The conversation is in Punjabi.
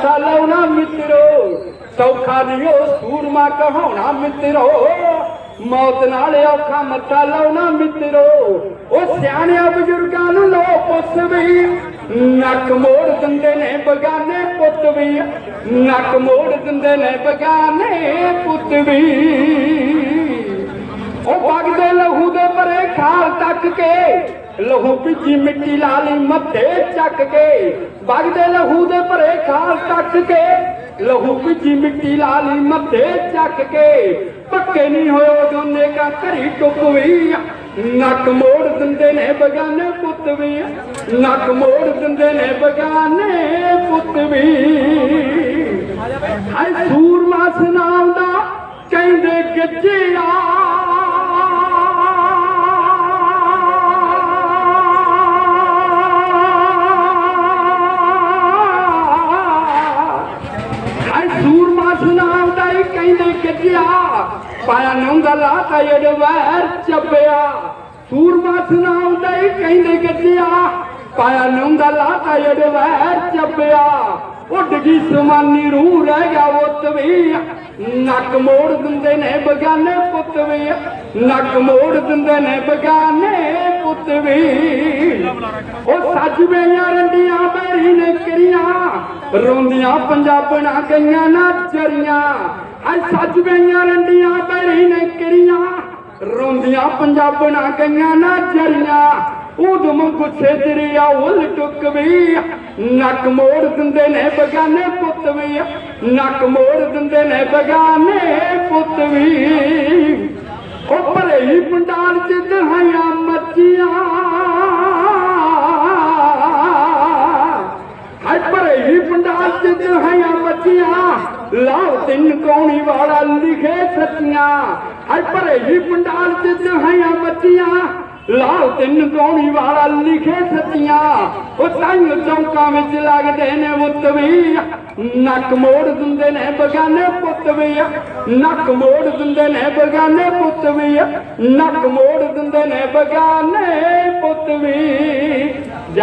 ਮੱਥਾ ਮਿੱਤਰੋ, ਸੌਖਾ ਨਹੀਂ ਉਹ ਸੂਰਮਾ ਕਹਾਉਣਾ ਮਿੱਤਰੋ। ਮੌਤ ਨਾਲ ਔਖਾ ਮੱਥਾ ਲਾਉਣਾ ਮਿੱਤਰੋ, ਉਹ ਸਿਆਣਿਆਂ ਬਜ਼ੁਰਗਾਂ ਨੂੰ ਲੋ ਪੁੱਤ ਵੀ। ਨੱਕ ਮੋੜ ਦਿੰਦੇ ਨੇ ਬਗਾਨੇ ਪੁੱਤ ਵੀ। ਨੱਕ ਮੋੜ ਦਿੰਦੇ ਨੇ ਬਗਾਨੇ ਪੁੱਤ ਵੀ। ਉਹ ਵਗਦੇ ਖਾਲ ਕੇ, ਲਹੂ ਪਿੱਛੀ ਮਿੱਟੀ ਲਾਲੀ ਮੱਥੇ ਚੱਕ ਕੇ, ਵਗਦੇ ਲਹੂ ਦੇ ਪਰੇ ਖਾਲ ਤੱਕ ਕੇ, ਲਹੂ ਪਿੱਛੀ ਮਿੱਟੀ ਲਾਲੀ ਮੱਥੇ ਚੱਕ ਕੇ, ਪੱਕੇ ਨਹੀਂ ਹੋਇਓ ਦੋਨੇ ਕਾ ਘਰੀ ਟੁੱਕ ਵੀ ਨੱਕ ਮੋੜ ਦਿੰਦੇ ਨੇ ਬਗਾਨੇ ਪੁੱਤ ਵੀ ਨੱਕ ਮੋੜ ਦਿੰਦੇ ਨੇ ਬਗਾਨੇ ਪੁੱਤ ਵੀ ਹਾਏ ਸੂਰਮਾ ਨਾਮ ਦਾ ਕਹਿੰਦੇ ਗੱਜਿਆ ਹਾਏ ਕਹਿੰਦੇ ਪਾਇਆ ਨੰਦਾ ਲਾਤਾ ਜੜਵੈਰ ਚੱਬਿਆ ਸੂਰਮਾ ਨਾਮ ਹੀ ਕਹਿੰਦੇ ਗੱਜਿਆ। ਪਾਇਆ ਨੰਦਾ ਲਾਤਾ ਜੜਵੈਰ ਚੱਬਿਆ ਉੱਡ ਗਈ ਸਮਾਨੀ ਰੂਹ ਰਹਿ ਗਿਆ ਉਹ ਤਵੀ ਨੱਕ ਮੋੜ ਦਿੰਦੇ ਨੇ ਬਗਾਨੇ ਪੁੱਤ ਵੀ। ਨੱਕ ਮੋੜ ਦਿੰਦੇ ਨੇ ਬਗਾਨੇ ਪੁੱਤ ਵੀ। ਉਹ ਸੱਜ ਵੇਆਂ ਰੰਡੀਆਂ ਬੈਰੀ ਨੇ ਕਰੀਆਂ। ਰੋਂਦੀਆਂ ਪੰਜਾਬਣਾ ਗਈਆਂ ਨਾ ਚਰੀਆਂ। ਅੱਜ ਸੱਜ ਵੇਆਂ ਰੰਡੀਆਂ ਬੈਰੀ ਨੇ ਕਰੀਆਂ ਰੋਂਦੀਆਂ ਪੰਜਾਬਣਾ ਗਈਆਂ ਨਾ ਚਰੀਆਂ ਉਦਮ ਗੁੱਸੇ ਦਰਿਆ ਉਲ ਟੁੱਕ ਨੱਕ ਮੋੜ ਦਿੰਦੇ ਨੇ ਬਗਾਨੇ ਪੁੱਤ ਵੀ। ਨੱਕ ਮੋੜ ਦਿੰਦੇ ਨੇ ਬਗਾਨੇ ਪੁੱਤ ਵੀ। ਉਹ ਭਰੇ ਹੀ ਪੰਡਾਲ ਚ ਦਹਾਈਆਂ ਮੱਚੀਆਂ ਹਾਏ ਭਰੇ ਹੀ ਪੰਡਾਲ ਚ ਦਹਾਈਆਂ ਮੱਚੀਆਂ ਲਾਓ ਤਿੰਨ ਕੌਣੀ ਵਾਲਾ ਲਿਖੇ ਸੱਚੀਆਂ। ਹਾਏ ਭਰੇ ਹੀ ਪੰਡਾਲ ਚ ਦਹਾਈਆਂ ਮੱਚੀਆਂ ਲਾਲ ਤਿੰਨ ਕੌਣੀ ਵਾਲਾ ਲਿਖੇ ਸੱਚੀਆਂ। ਉਹ ਸੰਗ ਚੌਂਕਾਂ ਵਿੱਚ ਲੱਗਦੇ ਨੇ ਮੁੱਤ ਵੀ। ਨੱਕ ਮੋੜ ਦਿੰਦੇ ਨੇ ਬਗਾਨੇ ਪੁੱਤ ਵੀ। ਨੱਕ ਮੋੜ ਦਿੰਦੇ ਨੇ ਬਗਾਨੇ ਪੁੱਤ ਵੀ। ਨੱਕ ਮੋੜ ਦਿੰਦੇ ਨੇ ਬਗਾਨੇ ਪੁੱਤ ਵੀ।